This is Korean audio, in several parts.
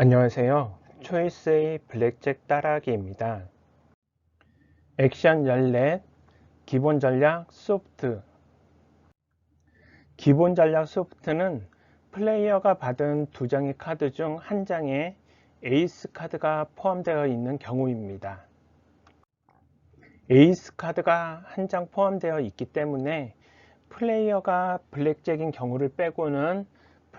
안녕하세요. 초이스의 블랙잭 따라하기입니다. 액션 14, 기본 전략 소프트 기본 전략 소프트는 플레이어가 받은 두 장의 카드 중 한 장에 에이스 카드가 포함되어 있는 경우입니다. 에이스 카드가 한 장 포함되어 있기 때문에 플레이어가 블랙잭인 경우를 빼고는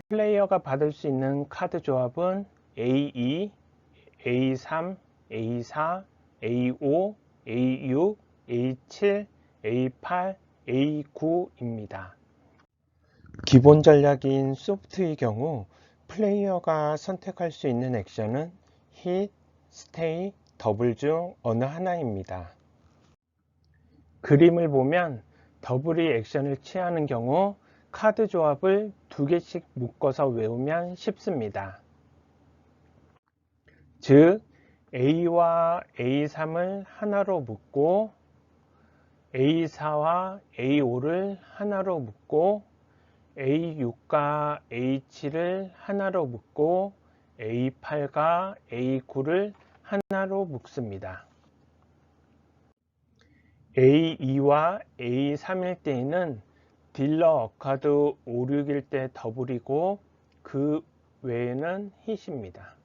플레이어가 받을 수 있는 카드 조합은 A2, A3, A4, A5, A6, A7, A8, A9입니다. 기본 전략인 소프트의 경우 플레이어가 선택할 수 있는 액션은 힛, 스테이, 더블 중 어느 하나입니다. 그림을 보면 더블이 액션을 취하는 경우 카드 조합을 두 개씩 묶어서 외우면 쉽습니다. 즉 A와 A3을 하나로 묶고 A4와 A5를 하나로 묶고 A6과 A7을 하나로 묶고 A8과 A9를 하나로 묶습니다. A2와 A3일 때에는 딜러 어카드 5, 6일 때 더블이고 그 외에는 hit입니다.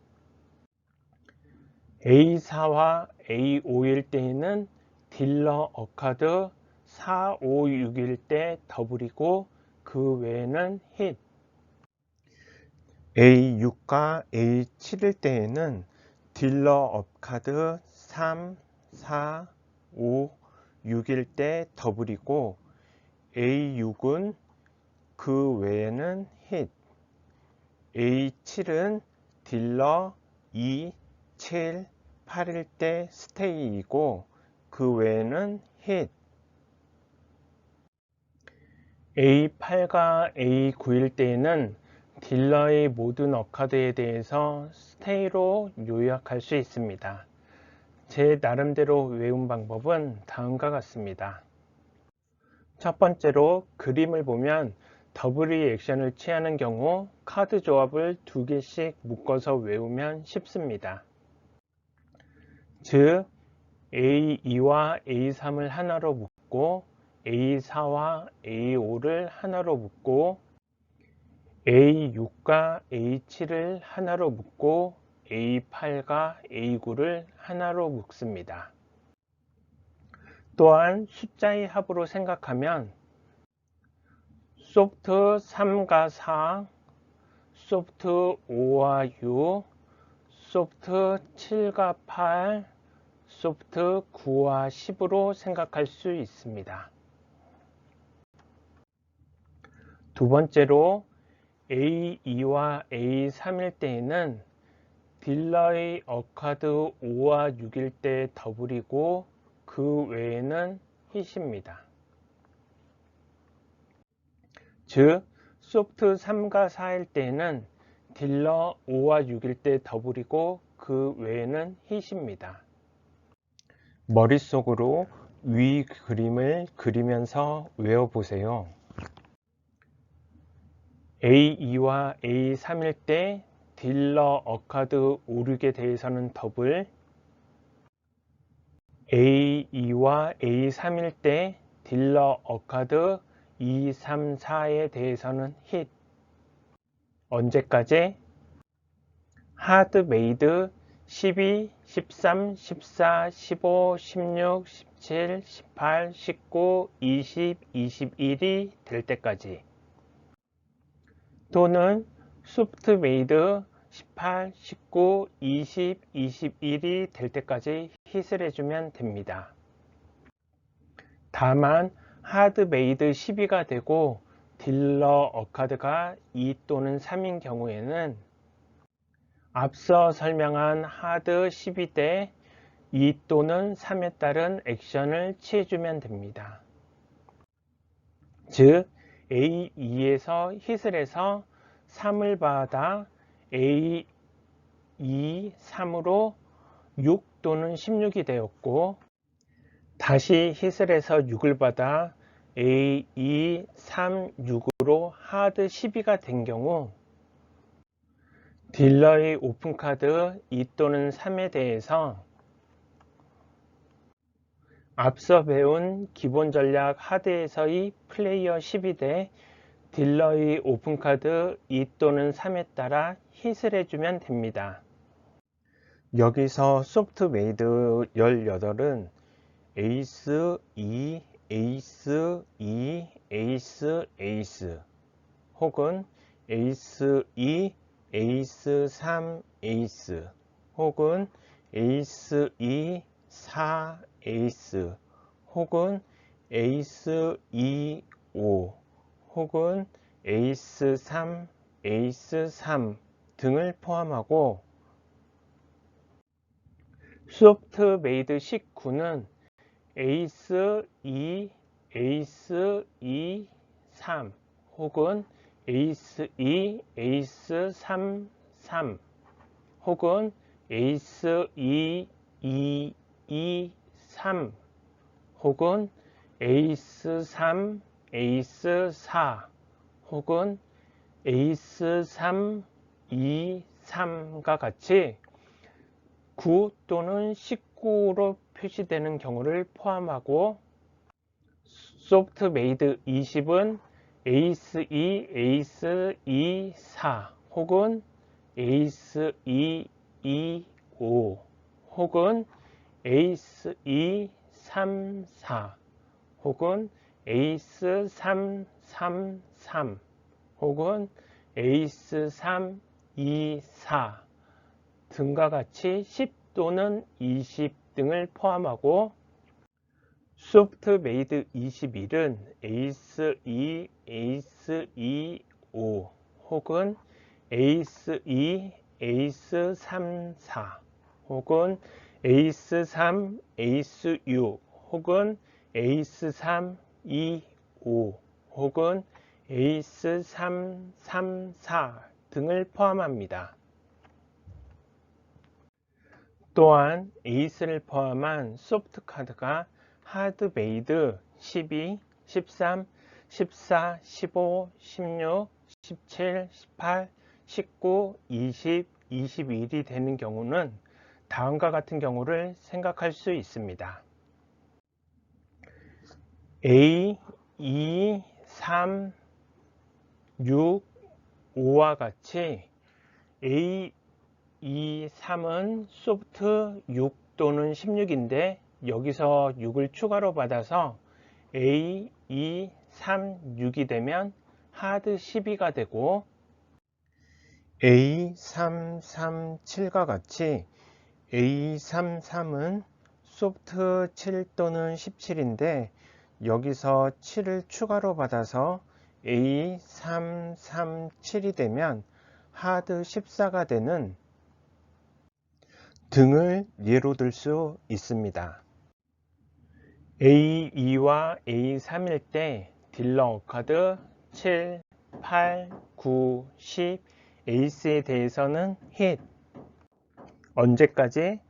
A4와 A5일 때에는 딜러 어카드 4, 5, 6일 때 더블이고 그 외에는 hit. A6과 A7일 때에는 딜러 업카드 3, 4, 5, 6일 때 더블이고 A6은 그 외에는 hit. A7은 딜러 2, 7, 8일 때 스테이이고 그 외에는 hit. A8과 A9일 때에는 딜러의 모든 어카드에 대해서 스테이로 요약할 수 있습니다. 제 나름대로 외운 방법은 다음과 같습니다. 첫 번째로 그림을 보면 더블이 액션을 취하는 경우 카드 조합을 두 개씩 묶어서 외우면 쉽습니다. 즉 A2와 A3을 하나로 묶고 A4와 A5를 하나로 묶고 A6과 A7을 하나로 묶고 A8과 A9를 하나로 묶습니다. 또한 숫자의 합으로 생각하면 소프트 3과 4, 소프트 5와 6, 소프트 7과 8, 소프트 9와 10으로 생각할 수 있습니다. 두 번째로 A2와 A3일 때에는 딜러의 어카드 5와 6일 때 더블이고 그 외에는 hit입니다. 즉 소프트 3과 4일 때에는 딜러 5와 6일 때 더블이고 그 외에는 hit입니다. 머릿속으로 위 그림을 그리면서 외워보세요. A2와 A3일 때 딜러 어카드 오르게 대해서는 더블 A2와 A3일 때 딜러 어카드 2, 3, 4에 대해서는 힛 언제까지? 하드 메이드 12, 13, 14, 15, 16, 17, 18, 19, 20, 21이 될 때까지 또는 소프트 메이드 18, 19, 20, 21이 될 때까지 힛을 해주면 됩니다. 다만 하드 메이드 12가 되고 딜러 어카드가 2 또는 3인 경우에는 앞서 설명한 하드 12대 2 또는 3에 따른 액션을 취해주면 됩니다. 즉 A2에서 hit을 해서 3을 받아 A 2, 3으로 6 또는 16이 되었고 다시 hit을 해서 6을 받아 A 2, 3, 6으로 하드 12가 된 경우 딜러의 오픈카드 2 또는 3에 대해서 앞서 배운 기본 전략 하드에서의 플레이어 10이 대 딜러의 오픈카드 2 또는 3에 따라 힛을 해주면 됩니다. 여기서 소프트 메이드 18은 에이스 2, 에이스 2, 에이스, 에이스 혹은 에이스 2, 에이스 3, 에이스 혹은 에이스 2, 4, 에이스 혹은 에이스 2, 5 혹은 에이스 3, 에이스 3 등을 포함하고 소프트 메이드 19는 에이스 2, 에이스 2, 3 혹은 에이스 2, 에이스 3, 3 혹은 에이스 2, 2, 2, 3 혹은 에이스 3, 에이스 4 혹은 에이스 3, 2, 3가 같이 9 또는 19로 표시되는 경우를 포함하고 소프트 메이드 20은 에이스 2, 에이스 2, 4 혹은 에이스 2, 2, 5 혹은 에이스 2, 3, 4 혹은 에이스 3, 3, 3 혹은 에이스 3, 2, 4 등과 같이 10 또는 20 등을 포함하고 소프트 메이드 21은 에이스 2, 에이스 2, 5 혹은 에이스 2, 에이스 3, 4 혹은 에이스 3, 에이스 6 혹은 에이스 3, 2, 5 혹은 에이스 3, 3, 4 등을 포함합니다. 또한 에이스를 포함한 소프트 카드가 하드 메이드 12, 13, 14, 15, 16, 17, 18, 19, 20, 21이 되는 경우는 다음과 같은 경우를 생각할 수 있습니다. A, 2, 3, 6, 5와 같이 A, 2, 3은 소프트 6 또는 16인데 여기서 6을 추가로 받아서 A, 2, 3, 6이 되면 하드 12가 되고 A, 3, 3, 7과 같이 A, 3, 3은 소프트 7 또는 17인데 여기서 7을 추가로 받아서 A, 3, 3, 7이 되면 하드 14가 되는 등을 예로 들 수 있습니다. A2와 A3일 때 딜러 카드 7, 8, 9, 10 에이스에 대해서는 힛 언제까지?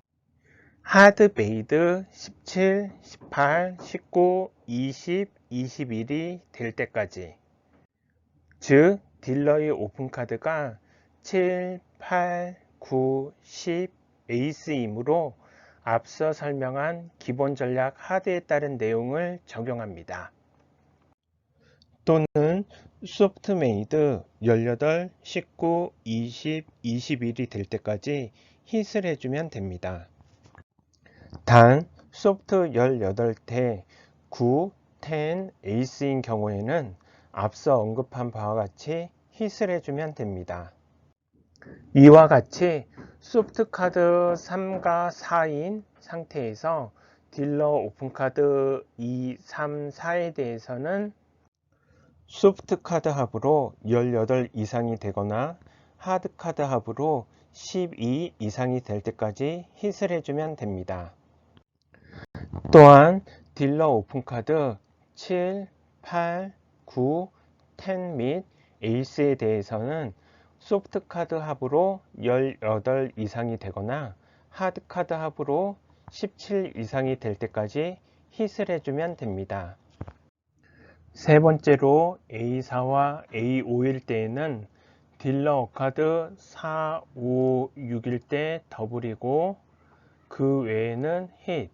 하드 베이드 17, 18, 19, 20, 21이 될 때까지 즉 딜러의 오픈 카드가 7, 8, 9, 10 에이스이므로 앞서 설명한 기본 전략 하드에 따른 내용을 적용합니다. 또는 소프트메이드 18, 19, 20, 21이 될 때까지 힛을 해주면 됩니다. 단 소프트 18대 9, 10, 에이스인 경우에는 앞서 언급한 바와 같이 힛을 해주면 됩니다. 이와 같이 소프트 카드 3과 4인 상태에서 딜러 오픈카드 2, 3, 4에 대해서는 소프트 카드 합으로 18 이상이 되거나 하드 카드 합으로 12 이상이 될 때까지 힛을 해주면 됩니다. 또한 딜러 오픈카드 7, 8, 9, 10 및 에이스에 대해서는 소프트 카드 합으로 18 이상이 되거나 하드 카드 합으로 17 이상이 될 때까지 힛을 해주면 됩니다. 세 번째로 A4와 A5일 때에는 딜러 어카드 4, 5, 6일 때 더블이고 그 외에는 힛.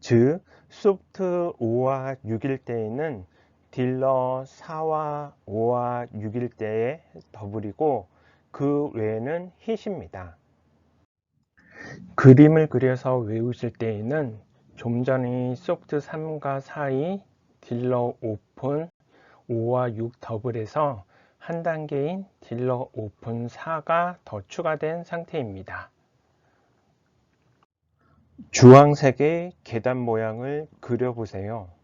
즉 소프트 5와 6일 때에는 딜러 4와 5와 6일 때에 더블이고 그 외에는 힛입니다. 그림을 그려서 외우실 때에는 좀 전에 소프트 3과 4이 딜러 오픈 5와 6 더블에서 한 단계인 딜러 오픈 4가 더 추가된 상태입니다. 주황색의 계단 모양을 그려보세요.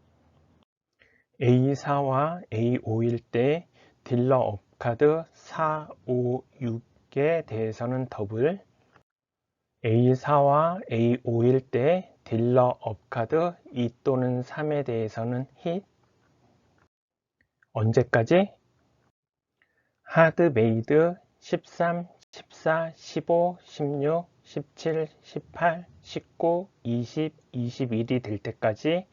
A4와 A5일 때 딜러 업카드 4, 5, 6에 대해서는 더블 A4와 A5일 때 딜러 업카드 2 또는 3에 대해서는 힛 언제까지? 하드 메이드 13, 14, 15, 16, 17, 18, 19, 20, 21이 될 때까지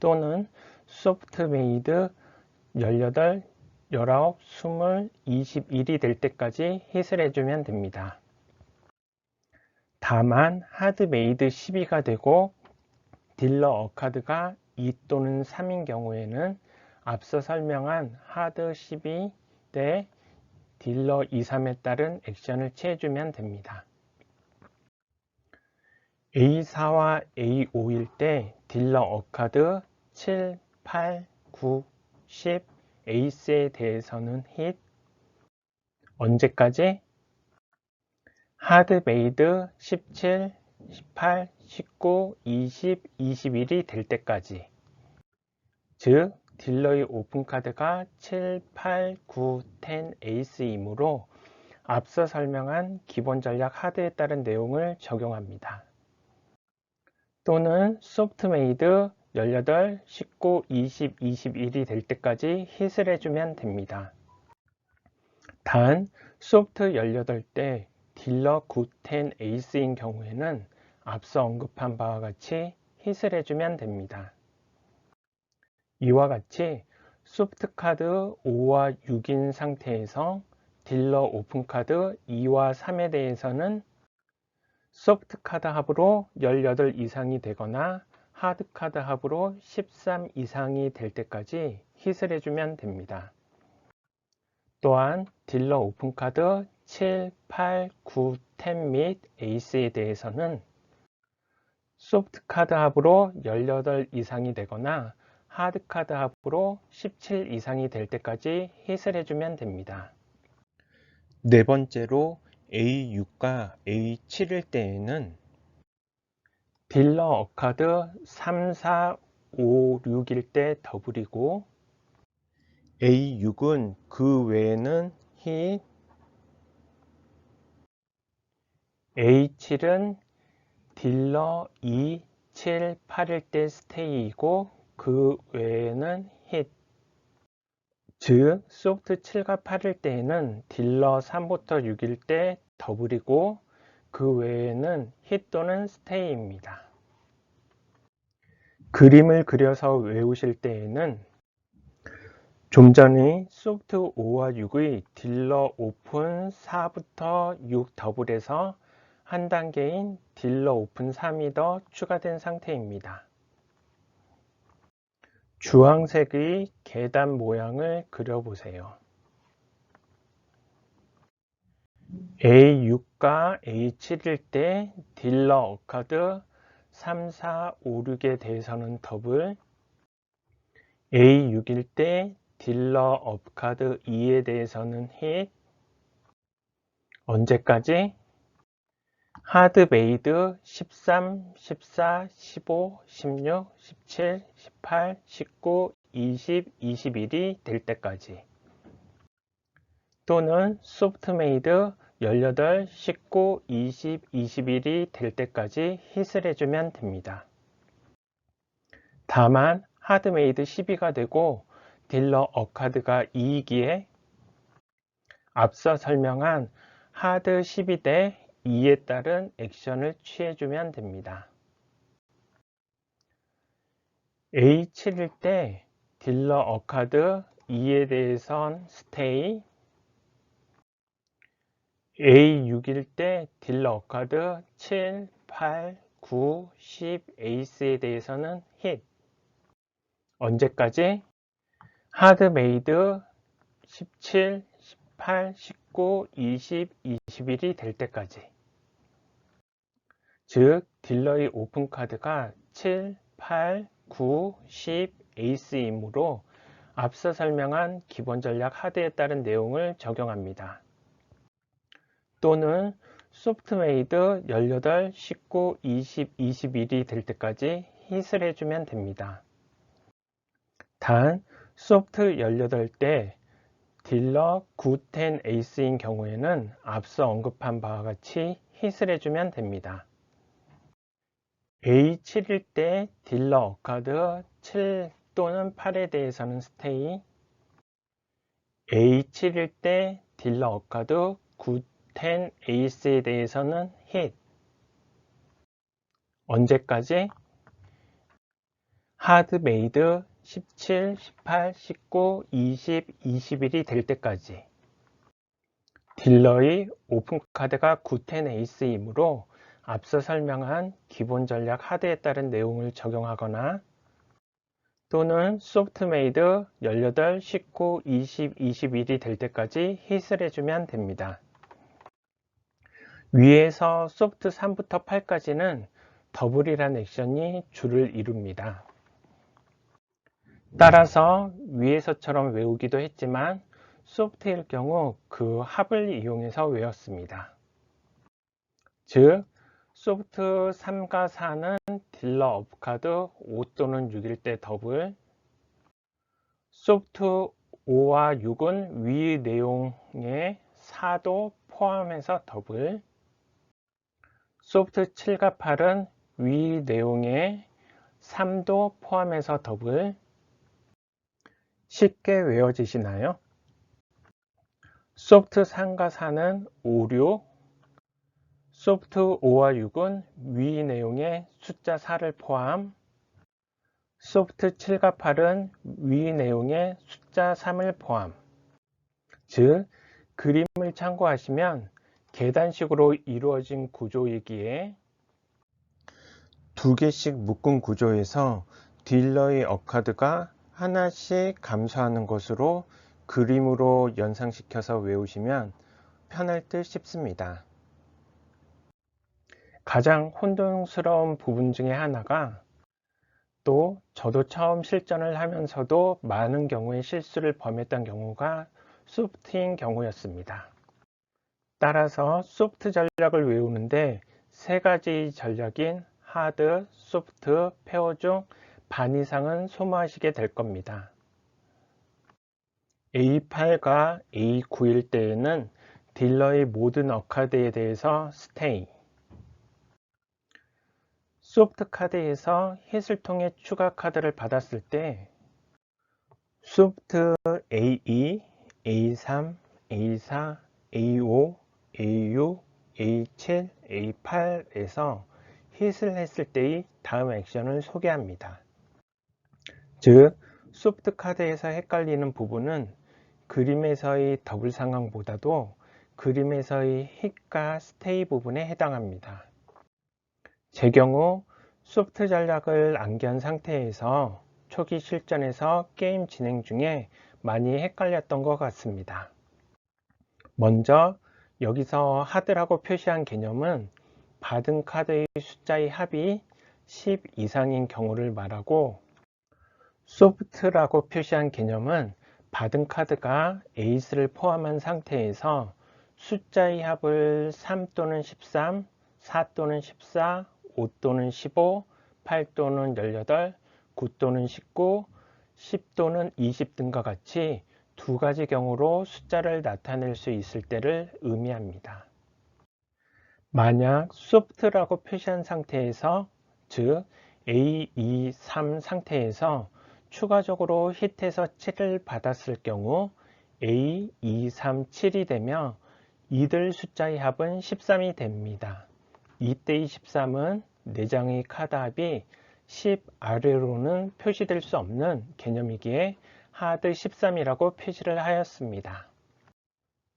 또는 소프트 메이드 18, 19, 20, 21이 될 때까지 힛을 해주면 됩니다. 다만 하드 메이드 12가 되고 딜러 어카드가 2 또는 3인 경우에는 앞서 설명한 하드 12 대 딜러 2, 3에 따른 액션을 취해주면 됩니다. A4와 A5일 때 딜러 어카드 7, 8, 9, 10 에이스에 대해서는 힛 언제까지? 하드 메이드 17, 18, 19, 20, 21이 될 때까지 즉 딜러의 오픈카드가 7, 8, 9, 10 에이스이므로 앞서 설명한 기본 전략 하드에 따른 내용을 적용합니다. 또는 소프트메이드 18, 19, 20, 21이 될 때까지 힛을 해주면 됩니다. 단 소프트 18때 딜러 9, 10 에이스인 경우에는 앞서 언급한 바와 같이 힛을 해주면 됩니다. 이와 같이 소프트 카드 5와 6인 상태에서 딜러 오픈 카드 2와 3에 대해서는 소프트 카드 합으로 18 이상이 되거나 하드 카드 합으로 13 이상이 될 때까지 힛을 해주면 됩니다. 또한 딜러 오픈 카드 7, 8, 9, 10및 에이스에 대해서는 소프트 카드 합으로 18 이상이 되거나 하드카드 합으로 17 이상이 될 때까지 힛을 해주면 됩니다. 네 번째로 A6과 A7일 때에는 딜러 어카드 3, 4, 5, 6일 때 더블이고 A6은 그 외에는 힛 A7은 딜러 2, 7, 8일 때 스테이이고 그 외에는 힛. 즉, 소프트 7과 8일 때에는 딜러 3부터 6일 때 더블이고 그 외에는 힛 또는 스테이입니다. 그림을 그려서 외우실 때에는 좀 전에 소프트 5와 6의 딜러 오픈 4부터 6 더블에서 한 단계인 딜러 오픈 3이 더 추가된 상태입니다. 주황색의 계단 모양을 그려보세요. A6과 A7일 때 딜러 어카드 3, 4, 5, 6에 대해서는 더블 A6일 때 딜러 업카드 2에 대해서는 힛 언제까지? 하드 메이드 13, 14, 15, 16, 17, 18, 19, 20, 21이 될 때까지 또는 소프트 메이드 18, 19, 20, 21이 될 때까지 힛을 해주면 됩니다. 다만 하드 메이드 12가 되고 딜러 어카드가 2이기에 앞서 설명한 하드 12대 이에 따른 액션을 취해주면 됩니다. A7일 때 딜러 어카드 2에 대해선 스테이 A6일 때 딜러 어카드 7, 8, 9, 10 에이스에 대해서는 힛. 언제까지? 하드 메이드 17, 18, 19, 20, 21이 될 때까지. 즉, 딜러의 오픈 카드가 7, 8, 9, 10 에이스이므로 앞서 설명한 기본 전략 하드에 따른 내용을 적용합니다. 또는 소프트메이드 18, 19, 20, 21이 될 때까지 힛을 해주면 됩니다. 단 소프트 18때 딜러 9, 10 에이스인 경우에는 앞서 언급한 바와 같이 힛을 해주면 됩니다. A7일 때 딜러 어카드 7 또는 8에 대해서는 스테이 A7일 때 딜러 어카드 9, 10 에이스에 대해서는 힛 언제까지? 하드메이드 17, 18, 19, 20, 21이 될 때까지 딜러의 오픈카드가 9, 10 에이스이므로 앞서 설명한 기본 전략 하드에 따른 내용을 적용하거나 또는 소프트메이드 18, 19, 20, 21이 될 때까지 힛을 해주면 됩니다. 위에서 소프트 3부터 8까지는 더블이란 액션이 줄을 이룹니다. 따라서 위에서처럼 외우기도 했지만 소프트일 경우 그 합을 이용해서 외웠습니다. 즉 소프트 3과 4는 딜러 업카드 5 또는 6일 때 더블 소프트 5와 6은 위 내용의 4도 포함해서 더블 소프트 7과 8은 위 내용의 3도 포함해서 더블 쉽게 외워지시나요? 소프트 3과 4는 5, 6 소프트 5와 6은 위 내용의 숫자 4를 포함 소프트 7과 8은 위 내용의 숫자 3을 포함 즉 그림을 참고하시면 계단식으로 이루어진 구조이기에 두 개씩 묶은 구조에서 딜러의 어카드가 하나씩 감소하는 것으로 그림으로 연상시켜서 외우시면 편할 듯 싶습니다. 가장 혼동스러운 부분 중에 하나가 또 저도 처음 실전을 하면서도 많은 경우에 실수를 범했던 경우가 소프트인 경우였습니다. 따라서 소프트 전략을 외우는데 세 가지 전략인 하드, 소프트, 페어 중 반 이상은 소모하시게 될 겁니다. A8과 A9일 때에는 딜러의 모든 어카드에 대해서 스테이 소프트 카드에서 힛을 통해 추가 카드를 받았을 때 소프트 A2, A3, A4, A5, A6, A7, A8에서 힛을 했을 때의 다음 액션을 소개합니다. 즉, 소프트 카드에서 헷갈리는 부분은 그림에서의 더블 상황보다도 그림에서의 힛과 스테이 부분에 해당합니다. 제 경우 소프트 전략을 암기한 상태에서 초기 실전에서 게임 진행 중에 많이 헷갈렸던 것 같습니다. 먼저 여기서 하드라고 표시한 개념은 받은 카드의 숫자의 합이 10 이상인 경우를 말하고 소프트라고 표시한 개념은 받은 카드가 에이스를 포함한 상태에서 숫자의 합을 3 또는 13, 4 또는 14, 5 또는 15, 8 또는 18, 9 또는 19, 10 또는 20 등과 같이 두 가지 경우로 숫자를 나타낼 수 있을 때를 의미합니다. 만약 소프트라고 표시한 상태에서 즉 A, 2, 3 상태에서 추가적으로 히트에서 7을 받았을 경우 A, 2, 3, 7이 되며 이들 숫자의 합은 13이 됩니다. 이때의 13은 4장의 카드 합이 10 아래로는 표시될 수 없는 개념이기에 하드 13이라고 표시를 하였습니다.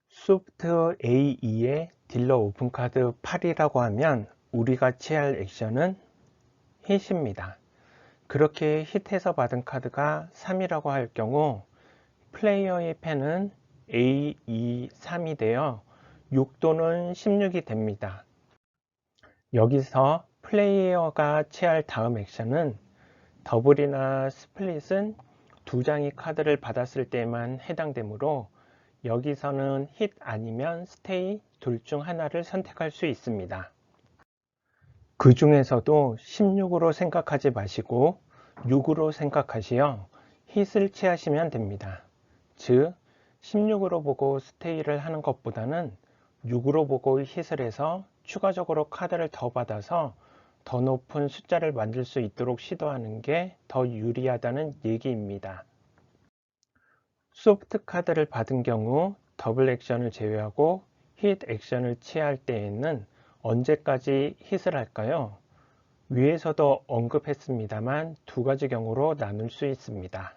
소프트 A2의 딜러 오픈카드 8이라고 하면 우리가 취할 액션은 hit입니다. 그렇게 hit해서 받은 카드가 3이라고 할 경우 플레이어의 펜은 A, 2, 3이 되어 6 또는 16이 됩니다. 여기서 플레이어가 취할 다음 액션은 더블이나 스플릿은 두 장의 카드를 받았을 때만 해당되므로 여기서는 힛 아니면 스테이 둘 중 하나를 선택할 수 있습니다. 그 중에서도 16으로 생각하지 마시고 6으로 생각하시어 힛을 취하시면 됩니다. 즉 16으로 보고 스테이를 하는 것보다는 6으로 보고 힛을 해서 추가적으로 카드를 더 받아서 더 높은 숫자를 만들 수 있도록 시도하는 게 더 유리하다는 얘기입니다. 소프트 카드를 받은 경우 더블 액션을 제외하고 힛 액션을 취할 때에는 언제까지 힛을 할까요? 위에서도 언급했습니다만 두 가지 경우로 나눌 수 있습니다.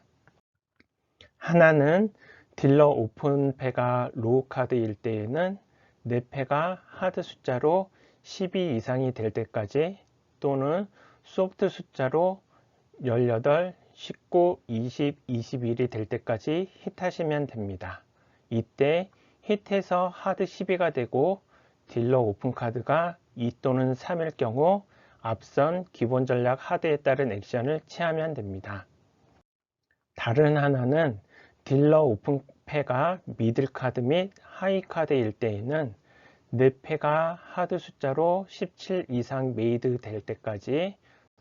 하나는 딜러 오픈 패가 로우 카드일 때에는 내 패가 하드 숫자로 12 이상이 될 때까지 또는 소프트 숫자로 18, 19, 20, 21이 될 때까지 힛하시면 됩니다. 이때 힛해서 하드 12가 되고 딜러 오픈 카드가 2 또는 3일 경우 앞선 기본 전략 하드에 따른 액션을 취하면 됩니다. 다른 하나는 딜러 오픈 패가 미들 카드 및 하이 카드일 때에는 내 패가 하드 숫자로 17 이상 메이드 될 때까지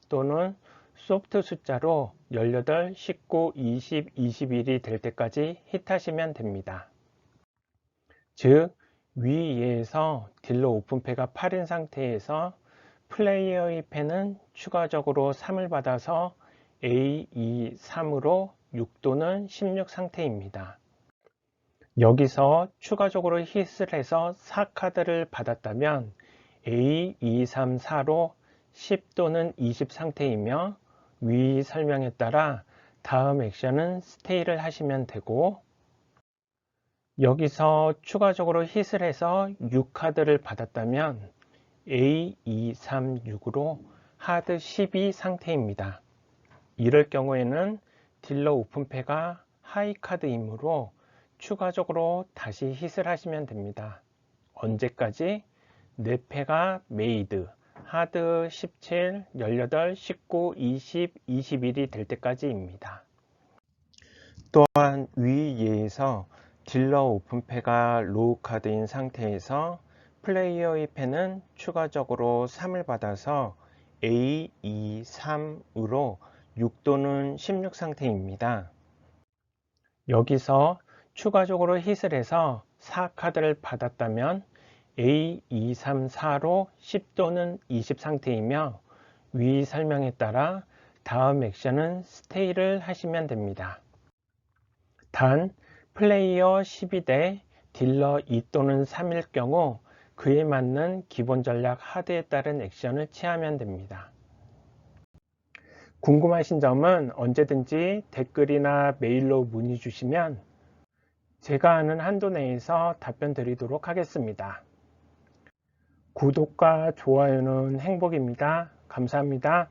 또는 소프트 숫자로 18, 19, 20, 21이 될 때까지 힛하시면 됩니다. 즉, 위에서 딜러 오픈패가 8인 상태에서 플레이어의 패는 추가적으로 3을 받아서 A, 2, 3으로 6 또는 16 상태입니다. 여기서 추가적으로 힛을 해서 4카드를 받았다면 A, 2, 3, 4로 10 또는 20 상태이며 위 설명에 따라 다음 액션은 스테이를 하시면 되고 여기서 추가적으로 힛을 해서 6카드를 받았다면 A, 2, 3, 6으로 하드 12 상태입니다. 이럴 경우에는 딜러 오픈패가 하이 카드이므로 추가적으로 다시 힛을 하시면 됩니다. 언제까지? 내 패가 메이드, 하드 17, 18, 19, 20, 21이 될 때까지입니다. 또한 위 예에서 딜러 오픈패가 로우 카드인 상태에서 플레이어의 패는 추가적으로 3을 받아서 A, 2, 3으로 6 또는 16 상태입니다. 여기서 추가적으로 힛을 해서 4카드를 받았다면 A, 2, 3, 4로 10 또는 20 상태이며 위 설명에 따라 다음 액션은 스테이를 하시면 됩니다. 단 플레이어 12 대 딜러 2 또는 3일 경우 그에 맞는 기본 전략 하드에 따른 액션을 취하면 됩니다. 궁금하신 점은 언제든지 댓글이나 메일로 문의 주시면 제가 아는 한도 내에서 답변 드리도록 하겠습니다. 구독과 좋아요는 행복입니다. 감사합니다.